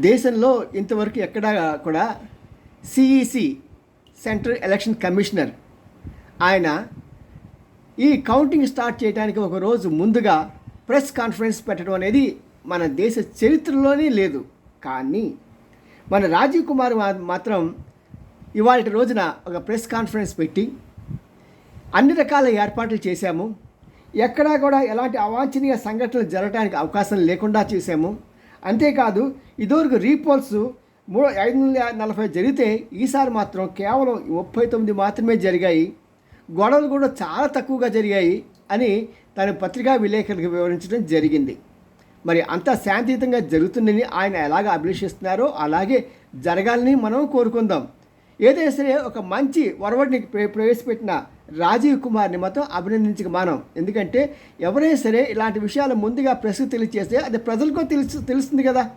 దేశంలో ఇంతవరకు ఎక్కడా కూడా సిఈసి సెంట్రల్ ఎలక్షన్ కమిషనర్ ఆయన ఈ కౌంటింగ్ స్టార్ట్ చేయడానికి ఒక రోజు ముందుగా ప్రెస్ కాన్ఫరెన్స్ పెట్టడం అనేది మన దేశ చరిత్రలోనే లేదు. కానీ మన రాజీవ్ కుమార్ మాత్రం ఇవాళ రోజున ఒక ప్రెస్ కాన్ఫరెన్స్ పెట్టి అన్ని రకాల ఏర్పాట్లు చేశాము. ఎక్కడా కూడా ఎలాంటి అవాంఛనీయ సంఘటనలు జరగడానికి అవకాశం లేకుండా చేశాము. అంతేకాదు ఇదివరకు రీపోల్స్ మూడు ఐదు వందల నలభై జరిగితే ఈసారి మాత్రం కేవలం ముప్పై తొమ్మిది మాత్రమే జరిగాయి. గొడవలు కూడా చాలా తక్కువగా జరిగాయి అని తన పత్రికా విలేకరులకు వివరించడం జరిగింది. మరి అంత శాంతియుతంగా జరుగుతుందని ఆయన ఎలాగ అభిలషిస్తున్నారో అలాగే జరగాలని మనం కోరుకుందాం. ఏదైనా సరే ఒక మంచి వరవడిని ప్ర- ప్రవేశపెట్టిన రాజీవ్ కుమార్ని మాత్రం అభినందించక మానం ఎందుకంటే ఎవరైనా సరే ఇలాంటి విషయాలు ముందుగా ప్రెస్కు తెలియజేస్తే అది ప్రజలకు తెలుసు తెలుస్తుంది కదా.